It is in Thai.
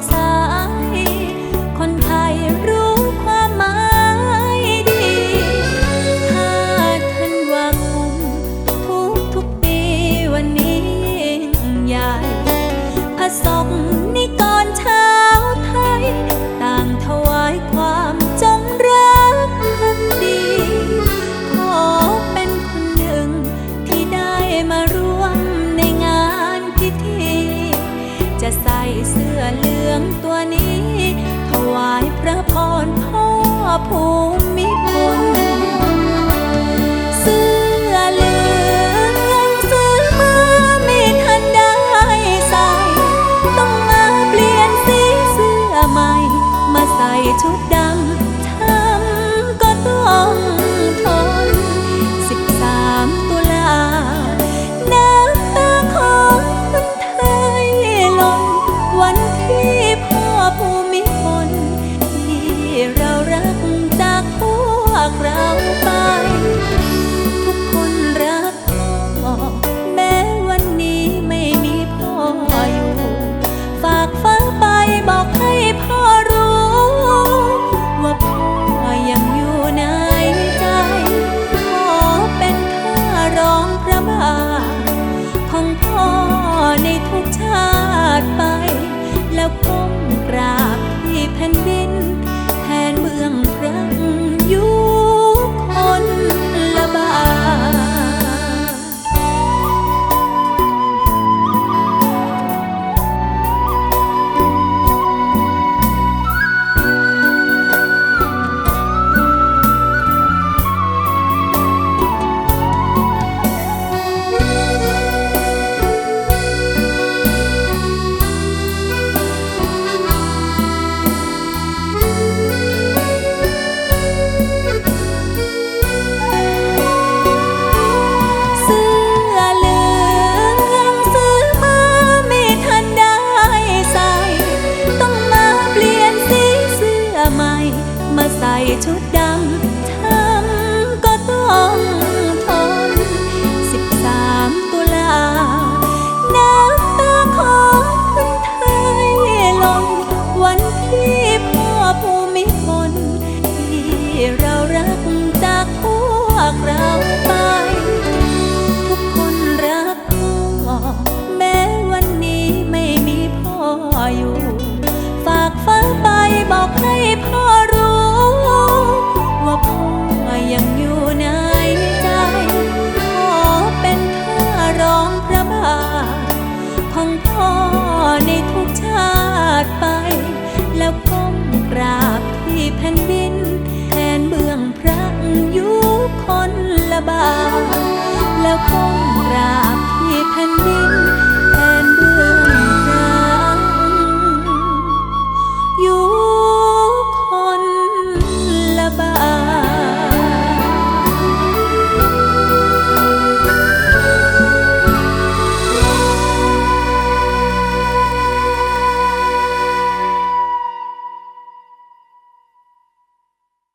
xa ภูมิพลเสื้อเหลืองซื้อมาไม่ทันได้ใส่ ต้องมาเปลี่ยนเสื้อใหม่ มาใส่ชุดดำทำก็ต้องทนสิบสามตุลาน้ำตาของคนไทยล่นวันที่ dejar. ba là không